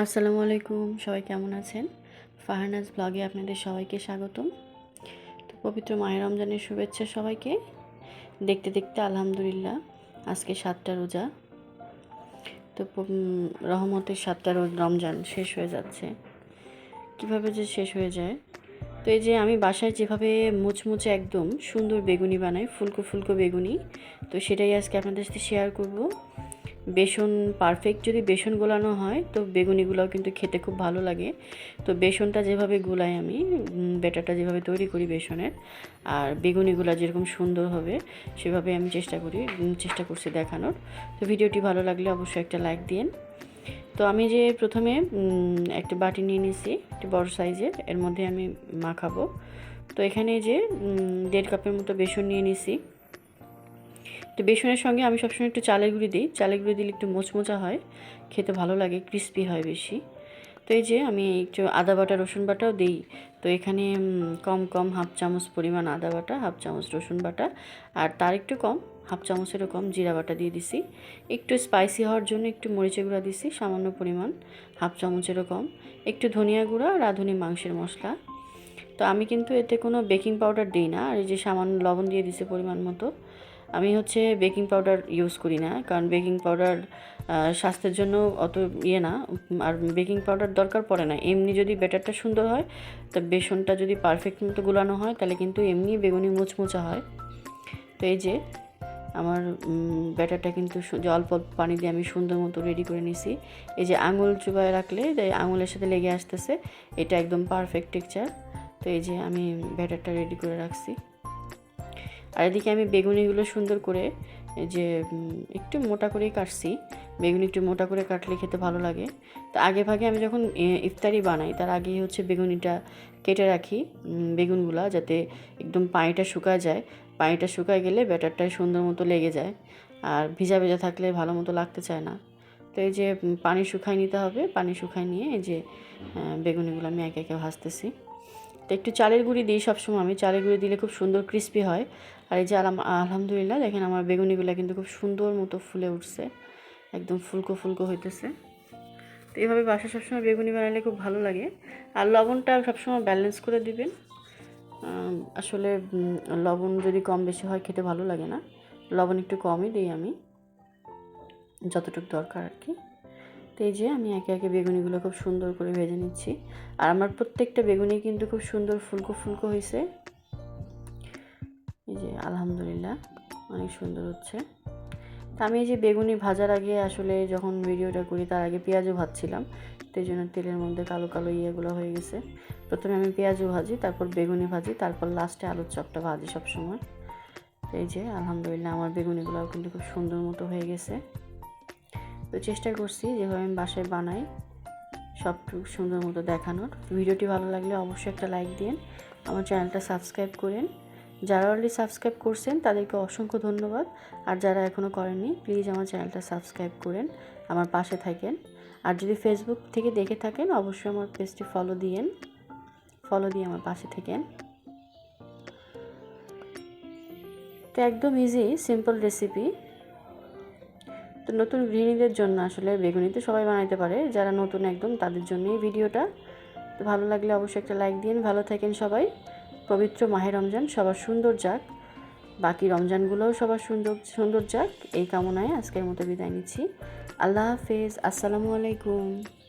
আসসালামু আলাইকুম, সবাই কেমন আছেন? ফাহানাজ ব্লগে আপনাদের সবাইকে স্বাগতম। তো পবিত্র মায়ের রমজানের শুভেচ্ছা সবাইকে। দেখতে দেখতে আলহামদুলিল্লাহ, আজকে সাতটা রোজা। তো রহমতের সাতটা রোজ রমজান শেষ হয়ে যাচ্ছে। কীভাবে যে শেষ হয়ে যায়? তো এই যে আমি বাসায় যেভাবে মুচমুচে একদম সুন্দর বেগুনি বানাই, ফুলকো ফুলকো বেগুনি, তো সেটাই আজকে আপনাদের সাথে শেয়ার করব। বেসন পারফেক্ট যদি বেসন গোলানো হয়, তো বেগুনিগুলোও কিন্তু খেতে খুব ভালো লাগে। তো বেসনটা যেভাবে গোলাই আমি ব্যাটারটা যেভাবে তৈরি করি বেসনের, আর বেগুনিগুলো যেরকম সুন্দর হবে, সেভাবে আমি চেষ্টা করি চেষ্টা করছি দেখানোর। তো ভিডিওটি ভালো লাগলে অবশ্যই একটা লাইক দিন তো আমি যে প্রথমে একটা বাটি নিয়ে নিয়েছি একটু বড় সাইজের, এর মধ্যে আমি মাখাবো। তো এখানে যে দেড় কাপের মতো বেসন নিয়ে নিয়েছি তো বেসনের সঙ্গে আমি সবসময় একটু চালের গুঁড়ি দিই। চালের গুঁড়ি দিলে একটু মোচমোচা হয়, খেতে ভালো লাগে ক্রিস্পি হয় বেশি। তো এই যে আমি একটু আদা বাটা, রসুন বাটাও দিই। তো এখানে কম কম হাফ চামচ পরিমাণ আদা বাটা, হাফ চামচ রসুন বাটা আর তার একটু কম, হাফ চামচেরও কম জিরা বাটা দিয়ে দিছি। একটু স্পাইসি হওয়ার জন্য একটু মরিচের গুঁড়া দিছি, সামান্য পরিমাণ, হাফ চামচেরও কম। একটু ধনিয়া গুঁড়া আর রাঁধুনি মাংসের মশলা। তো আমি কিন্তু এতে কোনো বেকিং পাউডার দিই না। আর এই যে সামান্য লবণ দিয়ে দিছি পরিমাণ মতো। আমি হচ্ছে বেকিং পাউডার ইউজ করি না, কারণ বেকিং পাউডার স্বাস্থ্যের জন্য অত ইয়ে না, আর বেকিং পাউডার দরকার পড়ে না। এমনি যদি ব্যাটারটা সুন্দর হয়, তো বেসনটা যদি পারফেক্ট মতো গুলানো হয়, তাহলে কিন্তু এমনি বেগুনি মুচমুচা হয়। তো এই যে, আমার ব্যাটারটা কিন্তু অল্প অল্প পানি দিয়ে আমি সুন্দর মতো রেডি করে নিছি। এই যে আঙুল চুবায় রাখলে আঙুলের সাথে লেগে আসতেছে, এটা একদম পারফেক্ট টেক্সচার তো এই যে আমি ব্যাটারটা রেডি করে রাখছি। আর এদিকে আমি বেগুনিগুলো সুন্দর করে যে একটু মোটা করেই কাটছি। বেগুনি একটু মোটা করে কাটলে খেতে ভালো লাগে। তো আগে ভাগে আমি যখন ইফতারি বানাই, তার আগেই হচ্ছে বেগুনিটা কেটে রাখি বেগুনগুলা যাতে একদম পানিটা শুকায় যায়। পানিটা শুকায় গেলে ব্যাটারটা সুন্দর মতো লেগে যায়। আর ভিজা ভেজা থাকলে ভালো মতো লাগতে চায় না। তো এই যে পানি শুকাই নিতে হবে। পানি শুকাই নিয়ে এই যে বেগুনিগুলো আমি একে একে ভাজতেছি। একটু চালের গুঁড়ি দিই সবসময়। আমি চালের গুঁড়ি দিলে খুব সুন্দর ক্রিস্পি হয়। আর এই যে আলহামদুলিল্লাহ, দেখেন আমার বেগুনিগুলো কিন্তু খুব সুন্দর মতো ফুলে উঠছে। একদম ফুলকো ফুলকো হইতেছে। তো এইভাবে বাসা সবসময় বেগুনি বানালে খুব ভালো লাগে। আর লবণটা সবসময় ব্যালেন্স করে দিবেন। আসলে লবণ যদি কম বেশি হয়, খেতে ভালো লাগে না। লবণ একটু কমই দিই আমি, যতটুকু দরকার আর কি। তো এই যে আমি একে একে বেগুনিগুলো খুব সুন্দর করে ভেজে নিচ্ছি। আর আমার প্রত্যেকটা বেগুনি কিন্তু খুব সুন্দর ফুলকো ফুলকো হয়েছে। এই যে, আলহামদুলিল্লাহ, অনেক সুন্দর হচ্ছে। তা আমি এই যে বেগুনি ভাজার আগে আসলে যখন ভিডিওটা করি, তার আগে পেঁয়াজও ভাজছিলাম। তো এই জন্য তেলের মধ্যে কালো কালো ইয়েগুলো হয়ে গেছে। প্রথমে আমি পেঁয়াজও ভাজি, তারপর বেগুনি ভাজি, তারপর লাস্টে আলুর চপটা ভাজি সবসময়। এই যে, আলহামদুলিল্লাহ, আমার বেগুনিগুলোও কিন্তু খুব সুন্দর মতো হয়ে গেছে। তো চেষ্টা করছি যেভাবে আমি বাসায় বানাই সবটুকু সুন্দর মতো দেখানোর। ভিডিওটি ভালো লাগলে অবশ্যই একটা লাইক দিন, আমার চ্যানেলটা সাবস্ক্রাইব করেন। যারা অলরেডি সাবস্ক্রাইব করছেন, তাদেরকে অসংখ্য ধন্যবাদ। আর যারা এখনও করেননি প্লিজ আমার চ্যানেলটা সাবস্ক্রাইব করেন, আমার পাশে থাকেন। আর যদি ফেসবুক থেকে দেখে থাকেন, অবশ্যই আমার পেজটি ফলো দিয়েন। ফলো দিয়ে আমার পাশে থাকেন। তো একদম ইজি সিম্পল রেসিপি তো নতুন গৃহিণীদের জন্য আসলে বেগুনি তো সবাই বানাইতে পারে, যারা নতুন একদম তাদের জন্যই ভিডিওটা। তো ভালো লাগলে অবশ্যই একটা লাইক দিন। ভালো থাকেন সবাই। পবিত্র মাহে রমজান সবার সুন্দর যাক। বাকি রমজানগুলোও সবার সুন্দর সুন্দর যাক। এই কামনায় আজকের মতো বিদায় নিচ্ছি। আল্লাহ হাফেজ। আসসালামু আলাইকুম।